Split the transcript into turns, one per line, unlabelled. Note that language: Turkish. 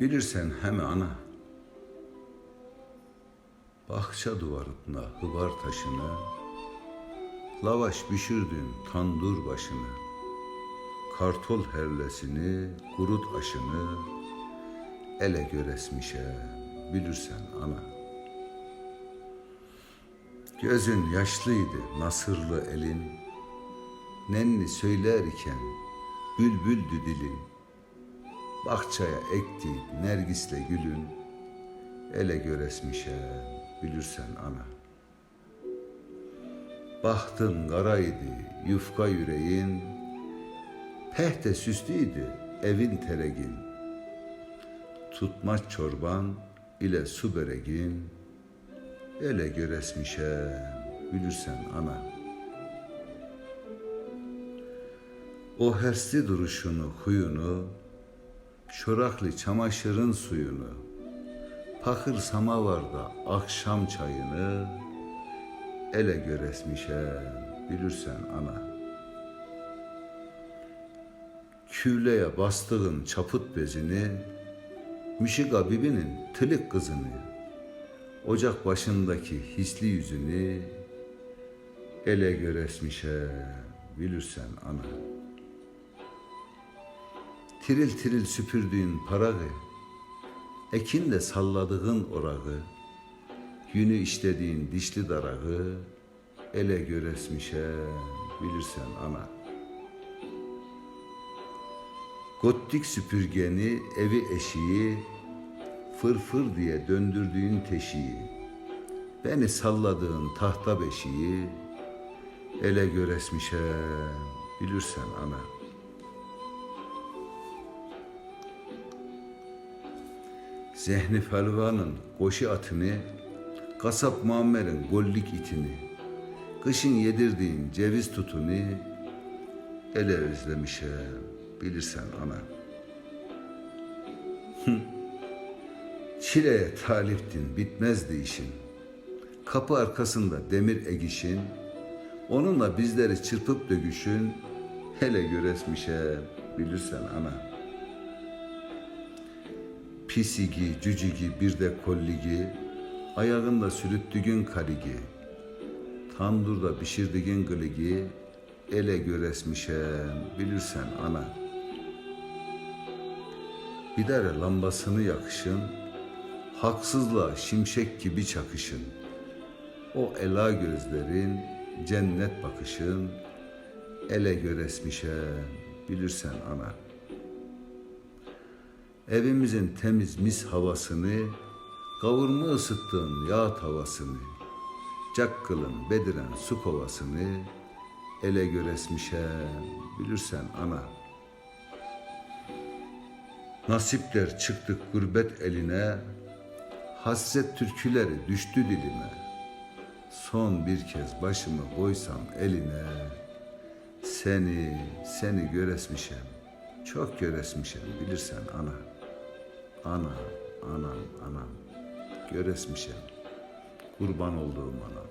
Bilirsen hem ana. Bahçe duvarında hıvar taşını, lavaş pişirdin tandur başını, kartol herlesini, kurut aşını, ele göresmişe bilirsen ana. Gözün yaşlıydı nasırlı elin, nenni söylerken bülbüldü dilin. Bahçaya ekti nergisle gülün, ele göresmişe bilirsen ana. Bahtın karaydı yufka yüreğin, pehte süslüydü evin teregin. Tutmaç çorban ile su böregin, ele göresmişe bilirsen ana.'' O hersli duruşunu, huyunu, çoraklı çamaşırın suyunu, pakır samavarda akşam çayını, ele göresmişe bilirsen ana. Küvleye bastığın çaput bezini, Müşika bibinin tılık kızını, ocak başındaki hisli yüzünü, ele göresmişe bilirsen ana.'' Tiril tiril süpürdüğün parağı, ekin de salladığın orağı, Günü işlediğin dişli darağı, ele göresmişe bilirsen ana. Gottik süpürgeni, evi eşiği, fırfır diye döndürdüğün teşiği, beni salladığın tahta beşiği, ele göresmişe bilirsen ana.'' Zehni Felva'nın koşu atını, kasap Muammer'in gollik itini, kışın yedirdiğin ceviz tutunu, ele özlemişe bilirsen ana. Çileye taliptin bitmezdi işin. Kapı arkasında demir egişin, onunla bizleri çırpıp dögüşün, hele göresmişe bilirsen ana.'' Pisigi, cücigi, bir de kolligi, ayağında sürüttügün kaligi, tandurda pişirdigin gıligi, ele göresmişem, bilirsen ana. Bir dere lambasını yakışın, haksızla şimşek gibi çakışın. O ela gözlerin, cennet bakışın, ele göresmişem, bilirsen ana.'' Evimizin temiz mis havasını, kavurma ısıttığın yağ tavasını, cakkılın bediren su kovasını, ele göresmişem bilirsen ana. Nasipler çıktık gurbet eline, hasret türküleri düştü dilime. Son bir kez başımı koysam eline, seni, seni göresmişem, çok göresmişem bilirsen ana.'' Ana, anam, anam, göresmişem, kurban olduğum anam.